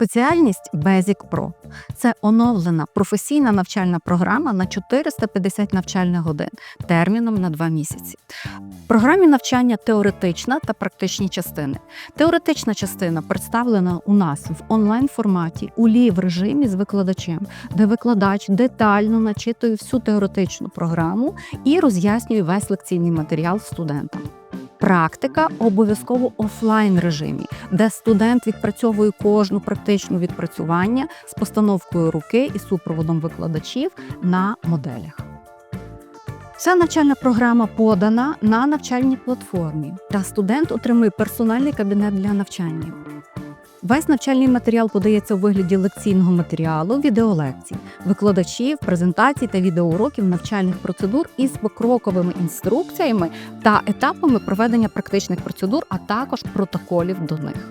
Спеціальність Basic Pro – це оновлена професійна навчальна програма на 450 навчальних годин терміном на 2 місяці. В програмі навчання теоретична та практичні частини. Теоретична частина представлена у нас в онлайн форматі у лів режимі з викладачем, де викладач детально начитує всю теоретичну програму і роз'яснює весь лекційний матеріал студентам. Практика обов'язково офлайн режимі, де студент відпрацьовує кожну практичну відпрацювання з постановкою руки і супроводом викладачів на моделях. Ця навчальна програма подана на навчальній платформі, та студент отримує персональний кабінет для навчання. Весь навчальний матеріал подається у вигляді лекційного матеріалу, відеолекцій, викладачів, презентацій та відеоуроків навчальних процедур із покроковими інструкціями та етапами проведення практичних процедур, а також протоколів до них.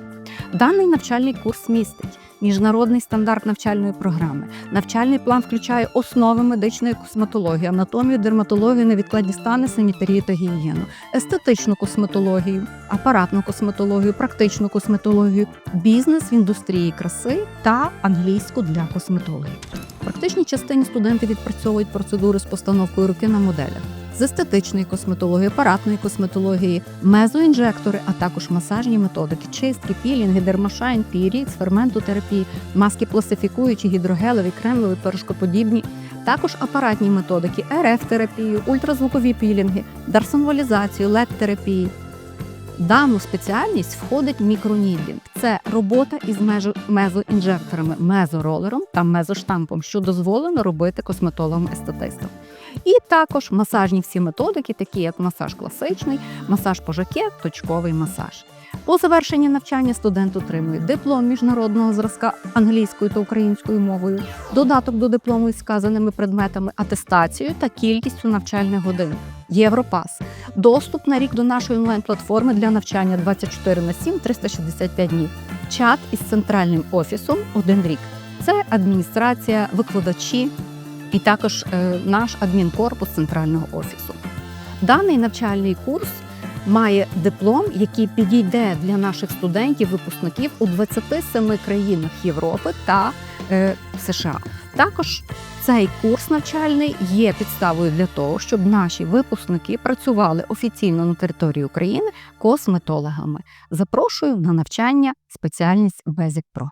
Даний навчальний курс містить міжнародний стандарт навчальної програми. Навчальний план включає основи медичної косметології, анатомію, дерматологію, невідкладні стани, санітарію та гігієну, естетичну косметологію, апаратну косметологію, практичну косметологію, бізнес в індустрії краси та англійську для косметологів. В практичній частині студенти відпрацьовують процедури з постановкою руки на моделях. З естетичної косметології, апаратної косметології, мезоінжектори, а також масажні методики, чистки, пілінги, дермашайн, пієрікс, ферментотерапії, маски пластифікуючі, гідрогелеві, кремові, порошкоподібні, також апаратні методики, РФ-терапію, ультразвукові пілінги, дарсонвалізацію, лед-терапії. Дану спеціальність входить мікронідлінг. Це робота із мезоінжекторами, мезоролером та мезоштампом, що дозволено робити косметологам-естетистам. І також масажні всі методики, такі як масаж класичний, масаж пожаке, точковий масаж. По завершенні навчання студент отримує диплом міжнародного зразка англійською та українською мовою, додаток до диплому із сказаними предметами, атестацією та кількістю навчальних годин. Європас. Доступ на рік до нашої онлайн-платформи для навчання 24 на 7, 365 днів. Чат із центральним офісом один рік. Це адміністрація, викладачі і також е, наш адмінкорпус центрального офісу. Даний навчальний курс має диплом, який підійде для наших студентів-випускників у 27 країнах Європи та е, США. Також цей курс навчальний є підставою для того, щоб наші випускники працювали офіційно на території України косметологами. Запрошую на навчання спеціальність Basic Pro.